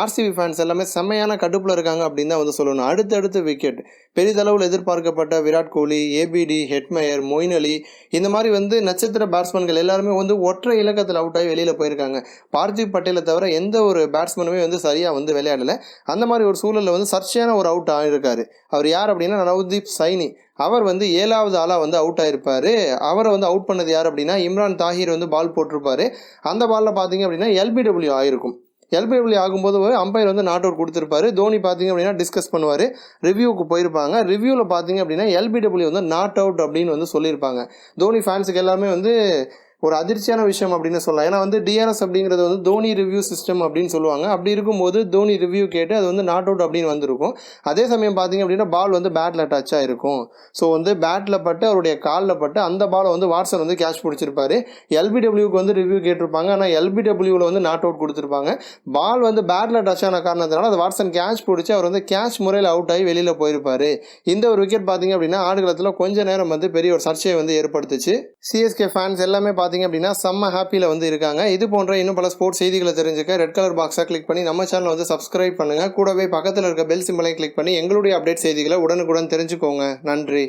RCB fans எல்லாமே செம்மையான கடுப்பில் இருக்காங்க அப்படின்னு தான் வந்து சொல்லணும். அடுத்தடுத்து விக்கெட் பெரிதளவில் எதிர்பார்க்கப்பட்ட Virat Kohli ABD Hetmyer Moeen Ali இந்த மாதிரி வந்து நட்சத்திர பேட்ஸ்மேன்கள் எல்லாருமே வந்து ஒற்றை இலக்கத்தில் அவுட் ஆகி வெளியில் போயிருக்காங்க. பார்த்திவ் பட்டேலை தவிர எந்த ஒரு பேட்ஸ்மேனுமே வந்து சரியாக வந்து விளையாடலை. அந்த மாதிரி ஒரு சூழலில் வந்து சர்ச்சையான ஒரு அவுட் ஆகியிருக்காரு அவர் யார் அப்படின்னா நவதீப் சைனி. அவர் வந்து ஏழாவது ஆளாக வந்து அவுட் ஆயிருப்பார். அவரை வந்து அவுட் பண்ணது யார் அப்படின்னா இம்ரான் தாஹிர் வந்து பால் போட்டிருப்பாரு. அந்த பாலில் பார்த்தீங்க அப்படின்னா எல்பிடபிள்யூ ஆயிருக்கும். எல்பிடபிள்யூ ஆகும்போது அம்பையர் வந்து நாட் அவுட் கொடுத்துருப்பாரு. தோனி பார்த்தீங்க அப்படின்னா டிஸ்கஸ் பண்ணுவார். ரிவ்யூவுக்கு போயிருப்பாங்க. ரிவ்யூவில் பார்த்தீங்க அப்படின்னா எல்பிடபிள்யூ வந்து நாட் அவுட் அப்படின்னு வந்து சொல்லியிருப்பாங்க. தோனி ஃபேன்ஸுக்கு எல்லாமே வந்து ஒரு அதிர்ச்சியான விஷயம் அப்படின்னு சொல்லலாம். ஏன்னா வந்து டிஆர்எஸ் அப்படிங்கிறது வந்து தோனி ரிவ்யூ சிஸ்டம் அப்படின்னு சொல்லுவாங்க. அப்படி இருக்கும்போது தோனி ரிவ்யூ கேட்டு அது வந்து நாட் அவுட் அப்படின்னு வந்திருக்கும். அதே சமயம் பார்த்தீங்க அப்படின்னா பால் வந்து பேட்டில் டச் ஆகிருக்கும் ஸோ வந்து பேட்டில் பட்டு அவருடைய காலில் பட்டு அந்த பாலை வந்து வாட்ஸன் வந்து கேட்ச் பிடிச்சிருப்பாரு. எல்பிடபிள்யூக்கு வந்து ரிவ்யூ கேட்டிருப்பாங்க. ஆனால் எல்பிடபிள்யூவில் வந்து நாட் அவுட் கொடுத்துருப்பாங்க. பால் வந்து பேட்டில் டச் ஆன காரணத்தினால அது வாட்ஸன் கேட்ச் பிடிச்சி அவர் வந்து கேட்ச் முறையில் அவுட் ஆகி வெளியில் போயிருப்பாரு. இந்த ஒரு விக்கெட் பார்த்தீங்க அப்படின்னா ஆடுகளத்தில் கொஞ்ச நேரம் வந்து பெரிய ஒரு சர்ச்சையை வந்து ஏற்படுத்துச்சு. சிஎஸ்கே ஃபேன்ஸ் எல்லாமே பார்த்தீங்க அப்படின்னா செம்ம ஹாப்பியில் வந்து இருக்காங்க. இது போன்ற இன்னும் பல ஸ்போர்ட்ஸ் செய்திகளை தெரிஞ்சுக்க ரெட் கலர் பாக்ஸாக கிளிக் பண்ணி நம்ம சேனலை வந்து சப்ஸ்கிரைப் பண்ணுங்கள் கூடவே பக்கத்தில் இருக்க பெல் சிம்பிளையும் கிளிக் பண்ணி எங்களுடைய அப்டேட் செய்திகளை உடனுக்குடன் தெரிஞ்சுக்கோங்க. நன்றி.